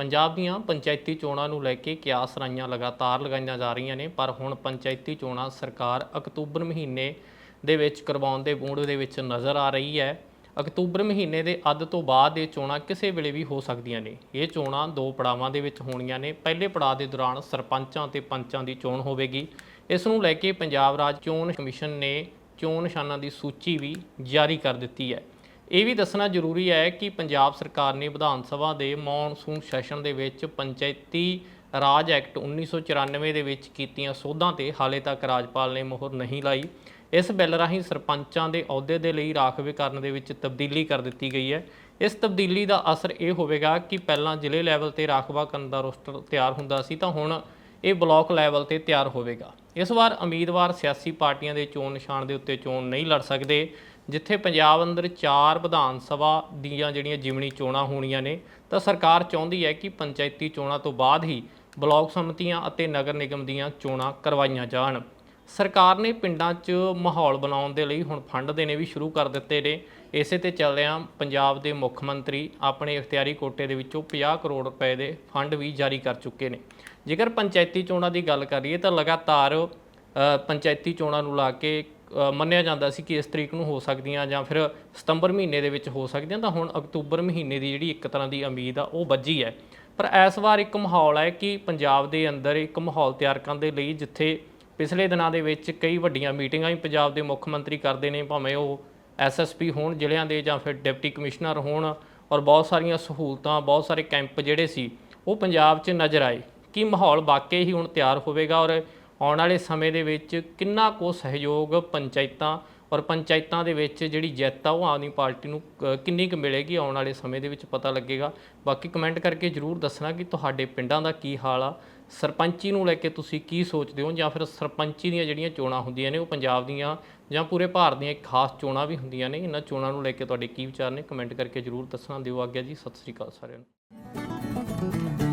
ਪੰਜਾਬ ਦੀਆਂ ਪੰਚਾਇਤੀ ਚੋਣਾਂ ਨੂੰ ਲੈ ਕੇ ਕਿਆਸ ਰਾਈਆਂ ਲਗਾਤਾਰ ਲਗਾਈਆਂ ਜਾ ਰਹੀਆਂ ਨੇ, ਪਰ ਹੁਣ ਪੰਚਾਇਤੀ ਚੋਣਾਂ ਸਰਕਾਰ ਅਕਤੂਬਰ ਮਹੀਨੇ ਦੇ ਵਿੱਚ ਕਰਵਾਉਣ ਦੇ ਮੂਡ ਦੇ ਵਿੱਚ ਨਜ਼ਰ ਆ ਰਹੀ ਹੈ। ਅਕਤੂਬਰ ਮਹੀਨੇ ਦੇ ਅੱਧ ਤੋਂ ਬਾਅਦ ਇਹ ਚੋਣਾਂ ਕਿਸੇ ਵੇਲੇ ਵੀ ਹੋ ਸਕਦੀਆਂ ਨੇ। ਇਹ ਚੋਣਾਂ ਦੋ ਪੜਾਵਾਂ ਦੇ ਵਿੱਚ ਹੋਣੀਆਂ ਨੇ। ਪਹਿਲੇ ਪੜਾਅ ਦੇ ਦੌਰਾਨ ਸਰਪੰਚਾਂ ਤੇ ਪੰਚਾਂ ਦੀ ਚੋਣ ਹੋਵੇਗੀ। ਇਸ ਨੂੰ ਲੈ ਕੇ ਪੰਜਾਬ ਰਾਜ ਚੋਣ ਕਮਿਸ਼ਨ ਨੇ ਚੋਣ ਨਿਸ਼ਾਨਾਂ ਦੀ ਸੂਚੀ ਵੀ ਜਾਰੀ ਕਰ ਦਿੱਤੀ ਹੈ। ਇਹ ਵੀ ਦੱਸਣਾ ਜ਼ਰੂਰੀ ਹੈ ਕਿ ਪੰਜਾਬ ਸਰਕਾਰ ਨੇ ਵਿਧਾਨ ਸਭਾ ਦੇ ਮੌਨਸੂਨ ਸੈਸ਼ਨ ਦੇ ਵਿੱਚ ਪੰਚਾਇਤੀ ਰਾਜ ਐਕਟ 1994 ਦੇ ਵਿੱਚ ਕੀਤੀਆਂ ਸੋਧਾਂ ਤੇ ਹਾਲੇ ਤੱਕ ਰਾਜਪਾਲ ਨੇ ਮੋਹਰ ਨਹੀਂ ਲਾਈ। ਇਸ ਬਿੱਲ ਰਾਹੀਂ ਸਰਪੰਚਾਂ ਦੇ ਅਹੁਦੇ ਦੇ ਲਈ ਰਾਖਵੇਂਕਰਨ ਦੇ ਵਿੱਚ ਤਬਦੀਲੀ ਕਰ ਦਿੱਤੀ ਗਈ ਹੈ। ਇਸ ਤਬਦੀਲੀ ਦਾ ਅਸਰ ਇਹ ਹੋਵੇਗਾ ਕਿ ਪਹਿਲਾਂ ਜ਼ਿਲ੍ਹੇ ਲੈਵਲ ਤੇ ਰਾਖਵਾਂਕਰਨ ਦਾ ਰੋਸਟਰ ਤਿਆਰ ਹੁੰਦਾ ਸੀ ਤਾਂ ਹੁਣ ਇਹ ਬਲਾਕ ਲੈਵਲ ਤੇ ਤਿਆਰ ਹੋਵੇਗਾ। ਇਸ ਵਾਰ ਉਮੀਦਵਾਰ ਸਿਆਸੀ ਪਾਰਟੀਆਂ ਦੇ ਚੋਣ ਨਿਸ਼ਾਨ ਦੇ ਉੱਤੇ ਚੋਣ ਨਹੀਂ ਲੜ ਸਕਦੇ, ਜਿੱਥੇ ਪੰਜਾਬ ਅੰਦਰ ਚਾਰ ਵਿਧਾਨ ਸਭਾ ਦੀਆਂ ਜਿਹੜੀਆਂ ਜਿਮਣੀ ਚੋਣਾਂ ਹੋਣੀਆਂ ਨੇ, ਤਾਂ ਸਰਕਾਰ ਚਾਹੁੰਦੀ ਹੈ ਕਿ ਪੰਚਾਇਤੀ ਚੋਣਾਂ ਤੋਂ ਬਾਅਦ ਹੀ ਬਲਾਕ ਸਮਿਤੀਆਂ ਅਤੇ ਨਗਰ ਨਿਗਮ ਦੀਆਂ ਚੋਣਾਂ ਕਰਵਾਈਆਂ ਜਾਣ। ਸਰਕਾਰ ਨੇ ਪਿੰਡਾਂ 'ਚ ਮਾਹੌਲ ਬਣਾਉਣ ਦੇ ਲਈ ਹੁਣ ਫੰਡ ਦੇਣੇ ਵੀ ਸ਼ੁਰੂ ਕਰ ਦਿੱਤੇ ਨੇ। ਇਸੇ ਤੇ ਚੱਲਦਿਆਂ ਪੰਜਾਬ ਦੇ ਮੁੱਖ ਮੰਤਰੀ ਆਪਣੇ ਇਖਤਿਆਰੀ ਕੋਟੇ ਦੇ ਵਿੱਚੋਂ 50 ਕਰੋੜ ਰੁਪਏ ਦੇ ਫੰਡ ਵੀ ਜਾਰੀ ਕਰ ਚੁੱਕੇ ਨੇ। ਜੇਕਰ ਪੰਚਾਇਤੀ ਚੋਣਾਂ ਦੀ ਗੱਲ ਕਰੀਏ ਤਾਂ ਲਗਾਤਾਰ ਪੰਚਾਇਤੀ ਚੋਣਾਂ ਨੂੰ ਲਾ ਕੇ ਮੰਨਿਆ ਜਾਂਦਾ ਸੀ ਕਿ ਇਸ ਤਰੀਕ ਨੂੰ ਹੋ ਸਕਦੀਆਂ ਜਾਂ ਫਿਰ ਸਤੰਬਰ ਮਹੀਨੇ ਦੇ ਵਿੱਚ ਹੋ ਸਕਦੀਆਂ ਤਾਂ ਹੁਣ ਅਕਤੂਬਰ ਮਹੀਨੇ ਦੀ ਜਿਹੜੀ ਇੱਕ ਤਰ੍ਹਾਂ ਦੀ ਉਮੀਦ ਆ ਉਹ ਵੱਜੀ ਹੈ। ਪਰ ਇਸ ਵਾਰ ਇੱਕ ਮਾਹੌਲ ਹੈ ਕਿ ਪੰਜਾਬ ਦੇ ਅੰਦਰ ਇੱਕ ਮਾਹੌਲ ਤਿਆਰ ਕਰਨ ਦੇ ਲਈ ਜਿੱਥੇ ਪਿਛਲੇ ਦਿਨਾਂ ਦੇ ਵਿੱਚ ਕਈ ਵੱਡੀਆਂ ਮੀਟਿੰਗਾਂ ਵੀ ਪੰਜਾਬ ਦੇ ਮੁੱਖ ਮੰਤਰੀ ਕਰਦੇ ਨੇ, ਭਾਵੇਂ ਉਹ ਐਸਐਸਪੀ ਹੋਣ ਜ਼ਿਲ੍ਹਿਆਂ ਦੇ ਜਾਂ ਫਿਰ ਡਿਪਟੀ ਕਮਿਸ਼ਨਰ ਹੋਣ ਔਰ ਬਹੁਤ ਸਾਰੀਆਂ ਸਹੂਲਤਾਂ, ਬਹੁਤ ਸਾਰੇ ਕੈਂਪ ਜਿਹੜੇ ਸੀ, ਉਹ ਪੰਜਾਬ 'ਚ ਨਜ਼ਰ ਆਏ। ਕੀ ਮਾਹੌਲ ਵਾਕਈ ਹੀ ਹੁਣ ਤਿਆਰ ਹੋਵੇਗਾ ਔਰ ਆਉਣ ਵਾਲੇ ਸਮੇਂ ਦੇ ਵਿੱਚ ਕਿੰਨਾ ਕੁ ਸਹਿਯੋਗ ਪੰਚਾਇਤਾਂ ਔਰ ਪੰਚਾਇਤਾਂ ਦੇ ਵਿੱਚ ਜਿਹੜੀ ਜਿੱਤ ਆ, ਉਹ ਆਮ ਆਦਮੀ ਪਾਰਟੀ ਨੂੰ ਕ- ਕਿੰਨੀ ਕੁ ਮਿਲੇਗੀ ਆਉਣ ਵਾਲੇ ਸਮੇਂ ਦੇ ਵਿੱਚ ਪਤਾ ਲੱਗੇਗਾ। ਬਾਕੀ ਕਮੈਂਟ ਕਰਕੇ ਜਰੂਰ ਦੱਸਣਾ ਕਿ ਤੁਹਾਡੇ ਪਿੰਡਾਂ ਦਾ ਕੀ ਹਾਲ ਆ। ਸਰਪੰਚੀ ਨੂੰ ਲੈ ਕੇ ਤੁਸੀਂ ਕੀ ਸੋਚਦੇ ਹੋ? ਜਾਂ ਫਿਰ ਸਰਪੰਚੀ ਦੀਆਂ ਜਿਹੜੀਆਂ ਚੋਣਾਂ ਹੁੰਦੀਆਂ ਨੇ, ਉਹ ਪੰਜਾਬ ਦੀਆਂ ਜਾਂ ਪੂਰੇ ਭਾਰਤ ਦੀਆਂ ਇੱਕ ਖਾਸ ਚੋਣਾਂ ਵੀ ਹੁੰਦੀਆਂ ਨੇ, ਇਹਨਾਂ ਚੋਣਾਂ ਨੂੰ ਲੈ ਕੇ ਤੁਹਾਡੇ ਕੀ ਵਿਚਾਰ ਨੇ? ਕਮੈਂਟ ਕਰਕੇ ਜਰੂਰ ਦੱਸਣਾ। ਦਿਓ ਆਗਿਆ ਜੀ, ਸਤਿ ਸ੍ਰੀ ਅਕਾਲ ਸਾਰਿਆਂ ਨੂੰ।